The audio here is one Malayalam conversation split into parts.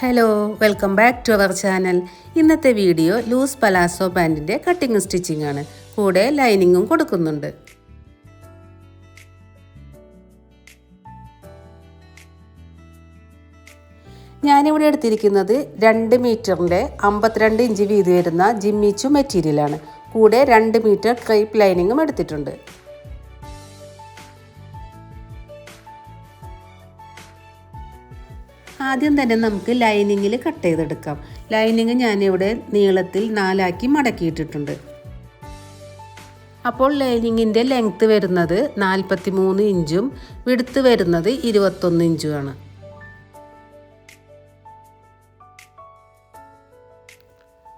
Hello welcome back to our channel ഇന്നത്തെ വീഡിയോ ലൂസ് പലാസോ പാന്റിന്റെ കട്ടിങ് സ്റ്റിച്ചിങ് ആണ്. കൂടെ ലൈനിങ്ങും കൊടുക്കുന്നുണ്ട്. ഞാനിവിടെ എടുത്തിരിക്കുന്നത് രണ്ട് മീറ്ററിന്റെ അമ്പത്തിരണ്ട് ഇഞ്ച് വീതി വരുന്ന ജിമ്മിച്ചു മെറ്റീരിയലാണ് കൂടെ രണ്ട് മീറ്റർ ക്രൈപ്പ് ലൈനിങ്ങും എടുത്തിട്ടുണ്ട്. ആദ്യം തന്നെ നമുക്ക് ലൈനിങ്ങിൽ കട്ട് ചെയ്തെടുക്കാം. ലൈനിങ് ഞാനിവിടെ നീളത്തിൽ നാലാക്കി മടക്കിയിട്ടിട്ടുണ്ട്. അപ്പോൾ ലൈനിങ്ങിന്റെ ലെങ്ത്ത് വരുന്നത് നാൽപ്പത്തി മൂന്ന് ഇഞ്ചും വിടുത്ത് വരുന്നത് ഇരുപത്തൊന്ന് ഇഞ്ചുമാണ്.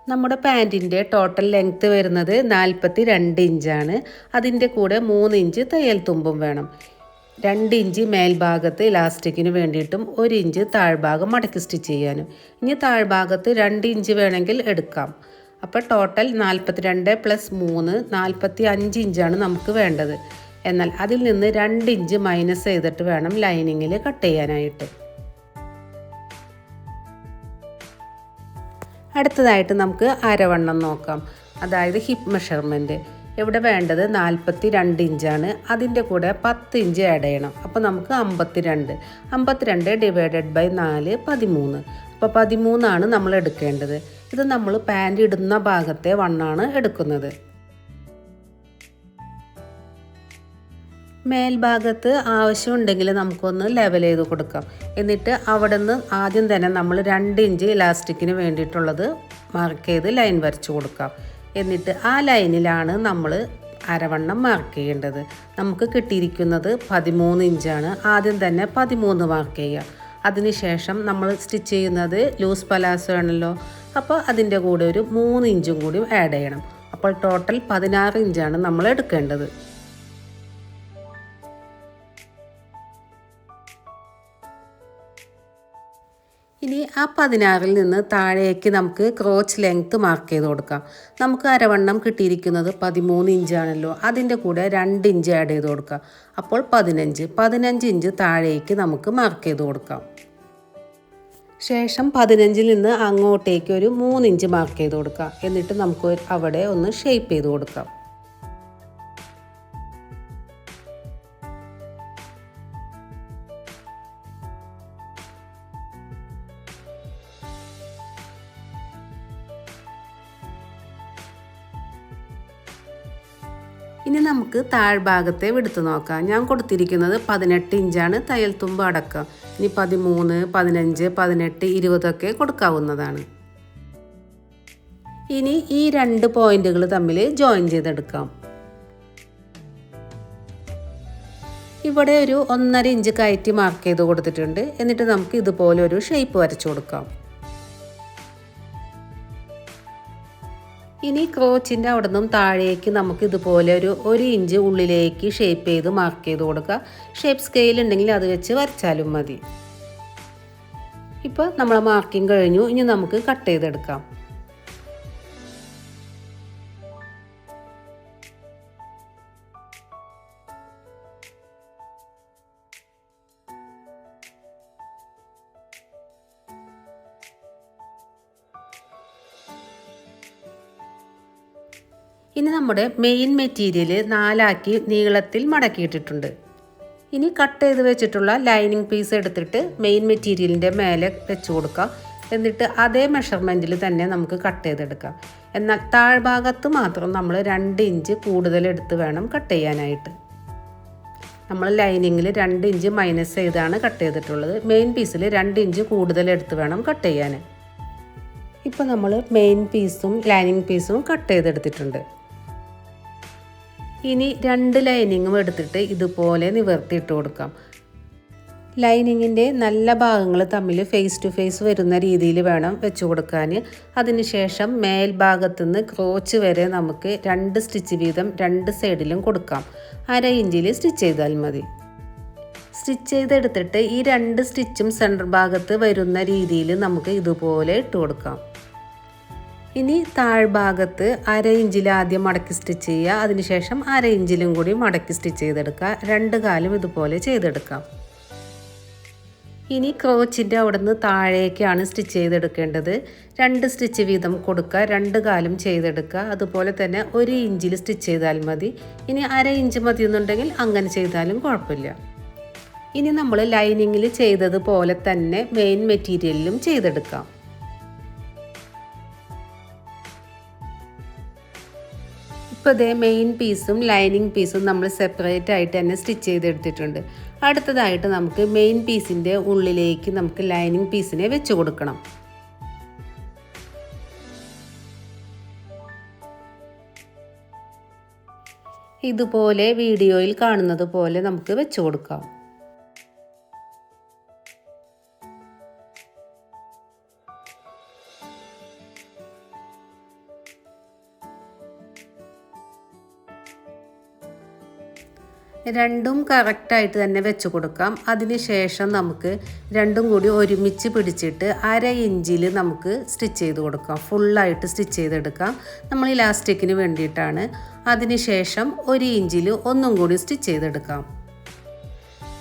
നമ്മുടെ പാന്റിന്റെ ടോട്ടൽ ലെങ്ത്ത് വരുന്നത് നാൽപ്പത്തി രണ്ട് ഇഞ്ചാണ്. അതിന്റെ കൂടെ മൂന്ന് ഇഞ്ച് തയ്യൽ തുമ്പും വേണം. രണ്ട് ഇഞ്ച് മേൽഭാഗത്ത് ഇലാസ്റ്റിക്കിന് വേണ്ടിയിട്ടും ഒരു ഇഞ്ച് താഴ്ഭാഗം മടക്കി സ്റ്റിച്ച് ചെയ്യാനും. ഇനി താഴ്ഭാഗത്ത് രണ്ട് ഇഞ്ച് വേണമെങ്കിൽ എടുക്കാം. അപ്പോൾ ടോട്ടൽ നാൽപ്പത്തിരണ്ട് പ്ലസ് മൂന്ന് നാൽപ്പത്തി അഞ്ച് ഇഞ്ചാണ് നമുക്ക് വേണ്ടത്. എന്നാൽ അതിൽ നിന്ന് രണ്ട് ഇഞ്ച് മൈനസ് ചെയ്തിട്ട് വേണം ലൈനിങ്ങിൽ കട്ട് ചെയ്യാനായിട്ട്. അടുത്തതായിട്ട് നമുക്ക് അരവണ്ണം നോക്കാം. അതായത് ഹിപ്പ് മെഷർമെന്റ്. ഇവിടെ വേണ്ടത് നാൽപ്പത്തി രണ്ട് ഇഞ്ചാണ്. അതിന്റെ കൂടെ പത്ത് ഇഞ്ച് ആഡ് ചെയ്യണം. അപ്പോൾ നമുക്ക് അമ്പത്തി രണ്ട് അമ്പത്തിരണ്ട് ഡിവൈഡഡ് ബൈ നാല് പതിമൂന്ന്. അപ്പോൾ പതിമൂന്നാണ് നമ്മൾ എടുക്കേണ്ടത്. ഇത് നമ്മൾ പാന്റ് ഇടുന്ന ഭാഗത്തെ വണ്ണാണ് എടുക്കുന്നത്. മേൽഭാഗത്ത് ആവശ്യമുണ്ടെങ്കിൽ നമുക്കൊന്ന് ലെവൽ ചെയ്ത് കൊടുക്കാം. എന്നിട്ട് അവിടെ നിന്ന് ആദ്യം തന്നെ നമ്മൾ രണ്ട് ഇഞ്ച് ഇലാസ്റ്റിക്കിന് വേണ്ടിയിട്ടുള്ളത് മാർക്ക് ചെയ്ത് ലൈൻ വരച്ച് കൊടുക്കാം. എന്നിട്ട് ആ ലൈനിലാണ് നമ്മൾ അരവണ്ണം മാർക്ക് ചെയ്യേണ്ടത്. നമുക്ക് കിട്ടിയിരിക്കുന്നത് പതിമൂന്ന് ഇഞ്ചാണ്. ആദ്യം തന്നെ പതിമൂന്ന് മാർക്ക് ചെയ്യുക. അതിനുശേഷം നമ്മൾ സ്റ്റിച്ച് ചെയ്യുന്നത് ലൂസ് പലാസോ ആണല്ലോ. അപ്പോൾ അതിന്റെ കൂടെ ഒരു മൂന്ന് ഇഞ്ചും കൂടി ആഡ് ചെയ്യണം. അപ്പോൾ ടോട്ടൽ പതിനാറ് ഇഞ്ചാണ് നമ്മൾ എടുക്കേണ്ടത്. ആ പതിനാറിൽ നിന്ന് താഴേക്ക് നമുക്ക് ക്രോച്ച് ലെങ്ത്ത് മാർക്ക് ചെയ്ത് കൊടുക്കാം. നമുക്ക് അരവണ്ണം കിട്ടിയിരിക്കുന്നത് പതിമൂന്ന് ഇഞ്ചാണല്ലോ അതിന്റെ കൂടെ രണ്ട് ഇഞ്ച് ആഡ് ചെയ്ത് കൊടുക്കാം. അപ്പോൾ പതിനഞ്ച്. പതിനഞ്ച് ഇഞ്ച് താഴേക്ക് നമുക്ക് മാർക്ക് ചെയ്ത് കൊടുക്കാം. ശേഷം പതിനഞ്ചിൽ നിന്ന് അങ്ങോട്ടേക്ക് ഒരു മൂന്നിഞ്ച് മാർക്ക് ചെയ്ത് കൊടുക്കാം. എന്നിട്ട് നമുക്ക് അവിടെ ഒന്ന് ഷേപ്പ് ചെയ്ത് കൊടുക്കാം. ഇനി നമുക്ക് താഴ്ഭാഗത്തെ വിടുത്ത് നോക്കാം. ഞാൻ കൊടുത്തിരിക്കുന്നത് പതിനെട്ട് ഇഞ്ചാണ്. തയ്യൽ തുമ്പ് അടക്കം. ഇനി പതിമൂന്ന് പതിനഞ്ച് പതിനെട്ട് ഇരുപതൊക്കെ കൊടുക്കാവുന്നതാണ്. ഇനി ഈ രണ്ട് പോയിന്റുകൾ തമ്മിൽ ജോയിൻ ചെയ്തെടുക്കാം. ഇവിടെ ഒരു ഒന്നര ഇഞ്ച് കയറ്റി മാർക്ക് ചെയ്ത് കൊടുത്തിട്ടുണ്ട്. എന്നിട്ട് നമുക്ക് ഇതുപോലെ ഒരു ഷേപ്പ് വരച്ചു കൊടുക്കാം. ഇനി ക്രോച്ചിന്റെ അവിടെ നിന്നും താഴേക്ക് നമുക്ക് ഇതുപോലെ ഒരു ഒരു ഇഞ്ച് ഉള്ളിലേക്ക് ഷേപ്പ് ചെയ്ത് മാർക്ക് ചെയ്ത് കൊടുക്കുക. ഷേപ്പ് സ്കെയിൽ ഉണ്ടെങ്കിൽ അത് വെച്ച് വരച്ചാലും മതി. ഇപ്പോൾ നമ്മൾ മാർക്കിംഗ് കഴിഞ്ഞു. ഇനി നമുക്ക് കട്ട് ചെയ്തെടുക്കാം. ഇനി നമ്മുടെ മെയിൻ മെറ്റീരിയൽ നാലാക്കി നീളത്തിൽ മടക്കിയിട്ടിട്ടുണ്ട്. ഇനി കട്ട് ചെയ്ത് വെച്ചിട്ടുള്ള ലൈനിങ് പീസ് എടുത്തിട്ട് മെയിൻ മെറ്റീരിയലിന്റെ മേലെ വെച്ച് കൊടുക്കാം. എന്നിട്ട് അതേ മെഷർമെന്റിൽ തന്നെ നമുക്ക് കട്ട് ചെയ്തെടുക്കാം. എന്നാൽ താഴ്ഭാഗത്ത് മാത്രം നമ്മൾ രണ്ട് ഇഞ്ച് കൂടുതൽ എടുത്ത് വേണം കട്ട് ചെയ്യാനായിട്ട്. നമ്മൾ ലൈനിങ്ങിൽ രണ്ട് ഇഞ്ച് മൈനസ് ചെയ്താണ് കട്ട് ചെയ്തിട്ടുള്ളത്. മെയിൻ പീസിൽ രണ്ട് ഇഞ്ച് കൂടുതൽ എടുത്ത് വേണം കട്ട് ചെയ്യാൻ. ഇപ്പോൾ നമ്മൾ മെയിൻ പീസും ലൈനിങ് പീസും കട്ട് ചെയ്തെടുത്തിട്ടുണ്ട്. ഇനി രണ്ട് ലൈനിങ്ങും എടുത്തിട്ട് ഇതുപോലെ നിവർത്തിയിട്ട് കൊടുക്കാം. ലൈനിങ്ങിന്റെ നല്ല ഭാഗങ്ങൾ തമ്മിൽ ഫേസ് ടു ഫേസ് വരുന്ന രീതിയിൽ വേണം വെച്ചു കൊടുക്കാൻ. അതിനുശേഷം മേൽഭാഗത്തു നിന്ന് ക്രോച്ച് വരെ നമുക്ക് രണ്ട് സ്റ്റിച്ച് വീതം രണ്ട് സൈഡിലും കൊടുക്കാം. അര ഇഞ്ചിൽ സ്റ്റിച്ച് ചെയ്താൽ മതി. സ്റ്റിച്ച് ചെയ്തെടുത്തിട്ട് ഈ രണ്ട് സ്റ്റിച്ചും സെന്റർ ഭാഗത്ത് വരുന്ന രീതിയിൽ നമുക്ക് ഇതുപോലെ ഇട്ട് കൊടുക്കാം. ഇനി താഴ്ഭാഗത്ത് അര ഇഞ്ചിൽ ആദ്യം മടക്കി സ്റ്റിച്ച് ചെയ്യുക. അതിനുശേഷം അര ഇഞ്ചിലും കൂടി മടക്കി സ്റ്റിച്ച് ചെയ്തെടുക്കുക. രണ്ട് കാലും ഇതുപോലെ ചെയ്തെടുക്കാം ഇനി ക്രോച്ചിന്റെ അവിടെ നിന്ന് താഴേക്കാണ് സ്റ്റിച്ച് ചെയ്തെടുക്കേണ്ടത്. രണ്ട് സ്റ്റിച്ച് വീതം കൊടുക്കുക. രണ്ട് കാലും ചെയ്തെടുക്കുക. അതുപോലെ തന്നെ ഒരു ഇഞ്ചിൽ സ്റ്റിച്ച് ചെയ്താൽ മതി. ഇനി അര ഇഞ്ച് മതി എന്നുണ്ടെങ്കിൽ അങ്ങനെ ചെയ്താലും കുഴപ്പമില്ല. ഇനി നമ്മൾ ലൈനിങ്ങിൽ ചെയ്തതുപോലെ തന്നെ മെയിൻ മെറ്റീരിയലിലും ചെയ്തെടുക്കാം. ഇപ്പോൾ ഇതേ മെയിൻ പീസും ലൈനിങ് പീസും നമ്മൾ സെപ്പറേറ്റ് ആയിട്ട് തന്നെ സ്റ്റിച്ച് ചെയ്തെടുത്തിട്ടുണ്ട്. അടുത്തതായിട്ട് നമുക്ക് മെയിൻ പീസിന്റെ ഉള്ളിലേക്ക് നമുക്ക് ലൈനിങ് പീസിനെ വെച്ച് കൊടുക്കണം. ഇതുപോലെ വീഡിയോയിൽ കാണുന്നത് പോലെ നമുക്ക് വെച്ച് കൊടുക്കാം. രണ്ടും കറക്റ്റായിട്ട് തന്നെ വെച്ച് കൊടുക്കാം. അതിനുശേഷം നമുക്ക് രണ്ടും കൂടി ഒരുമിച്ച് പിടിച്ചിട്ട് അര ഇഞ്ചിൽ നമുക്ക് സ്റ്റിച്ച് ചെയ്ത് കൊടുക്കാം. ഫുള്ളായിട്ട് സ്റ്റിച്ച് ചെയ്തെടുക്കാം. നമ്മൾ ഇലാസ്റ്റിക്കിന് വേണ്ടിയിട്ടാണ്. അതിനുശേഷം ഒരു ഇഞ്ചിൽ ഒന്നും കൂടി സ്റ്റിച്ച് ചെയ്തെടുക്കാം.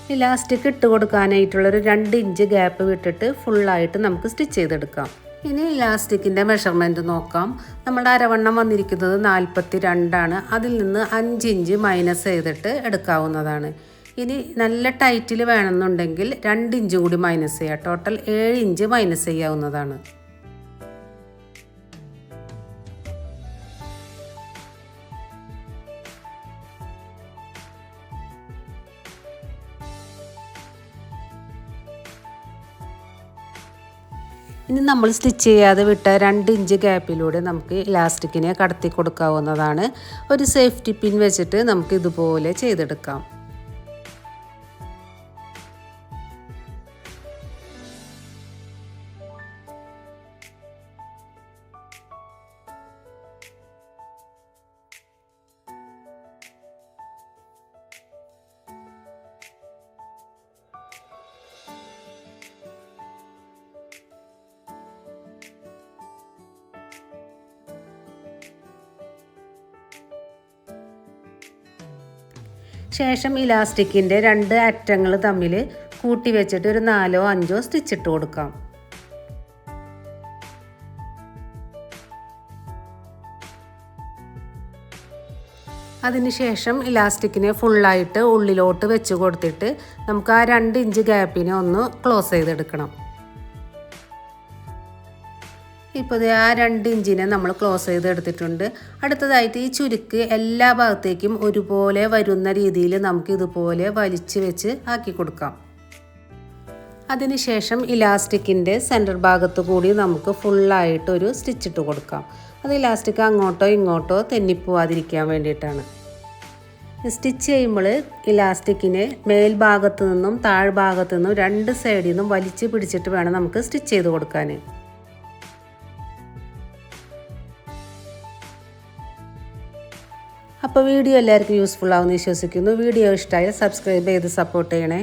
ഇലാസ്റ്റിക് ഇട്ട് കൊടുക്കാനായിട്ടുള്ളൊരു രണ്ട് ഇഞ്ച് ഗ്യാപ്പ് വിട്ടിട്ട് ഫുള്ളായിട്ട് നമുക്ക് സ്റ്റിച്ച് ചെയ്തെടുക്കാം. ഇനി ഇലാസ്റ്റിക്കിന്റെ മെഷർമെന്റ് നോക്കാം. നമ്മുടെ അരവണ്ണം വന്നിരിക്കുന്നത് നാൽപ്പത്തി രണ്ടാണ് അതിൽ നിന്ന് അഞ്ച് ഇഞ്ച് മൈനസ് ചെയ്തിട്ട് എടുക്കാവുന്നതാണ്. ഇനി നല്ല ടൈറ്റിൽ വേണമെന്നുണ്ടെങ്കിൽ രണ്ട് ഇഞ്ച് കൂടി മൈനസ് ചെയ്യാം. ടോട്ടൽ ഏഴ് ഇഞ്ച് മൈനസ് ചെയ്യാവുന്നതാണ്. ഇനി നമ്മൾ സ്റ്റിച്ച് ചെയ്യാതെ വിട്ട രണ്ട് ഇഞ്ച് ഗ്യാപ്പിലൂടെ നമുക്ക് ഇലാസ്റ്റിക്കിനെ കടത്തി കൊടുക്കാവുന്നതാണ്. ഒരു സേഫ്റ്റി പിൻ വെച്ചിട്ട് നമുക്ക് ഇതുപോലെ ചെയ്തെടുക്കാം. ശേഷം ഇലാസ്റ്റിക്കിന്റെ രണ്ട് അറ്റങ്ങൾ തമ്മിൽ കൂട്ടി വെച്ചിട്ട് ഒരു നാലോ അഞ്ചോ സ്റ്റിച്ച് ഇട്ട് കൊടുക്കാം അതിനുശേഷം ഇലാസ്റ്റിക്കിനെ ഫുള്ളായിട്ട് ഉള്ളിലോട്ട് വെച്ച് കൊടുത്തിട്ട് നമുക്ക് ആ രണ്ട് ഇഞ്ച് ഗ്യാപ്പിനെ ഒന്ന് ക്ലോസ് ചെയ്തെടുക്കണം. ഇപ്പോൾ ആ രണ്ട് ഇഞ്ചിനെ നമ്മൾ ക്ലോസ് ചെയ്ത് എടുത്തിട്ടുണ്ട്. അടുത്തതായിട്ട് ഈ ചുരുക്ക് എല്ലാ ഭാഗത്തേക്കും ഒരുപോലെ വരുന്ന രീതിയിൽ നമുക്ക് ഇതുപോലെ വലിച്ച് വെച്ച് ആക്കി കൊടുക്കാം. അതിനുശേഷം ഇലാസ്റ്റിക്കിന്റെ സെന്റർ ഭാഗത്ത് കൂടി നമുക്ക് ഫുള്ളായിട്ട് ഒരു സ്റ്റിച്ച് ഇട്ട് കൊടുക്കാം. അത് ഇലാസ്റ്റിക് അങ്ങോട്ടോ ഇങ്ങോട്ടോ തെന്നിപ്പോവാതിരിക്കാൻ വേണ്ടിയിട്ടാണ്. സ്റ്റിച്ച് ചെയ്യുമ്പോൾ ഇലാസ്റ്റിക്കിനെ മേൽഭാഗത്തു നിന്നും താഴ്ഭാഗത്തു നിന്നും രണ്ട് സൈഡിൽ നിന്നും വലിച്ച് പിടിച്ചിട്ട് വേണം നമുക്ക് സ്റ്റിച്ച് ചെയ്ത് കൊടുക്കാൻ അപ്പോൾ വീഡിയോ എല്ലാവർക്കും യൂസ്ഫുൾ ആവുമെന്ന് വിശ്വസിക്കുന്നു. വീഡിയോ ഇഷ്ടമായാൽ സബ്സ്ക്രൈബ് ചെയ്ത് സപ്പോർട്ട് ചെയ്യണേ.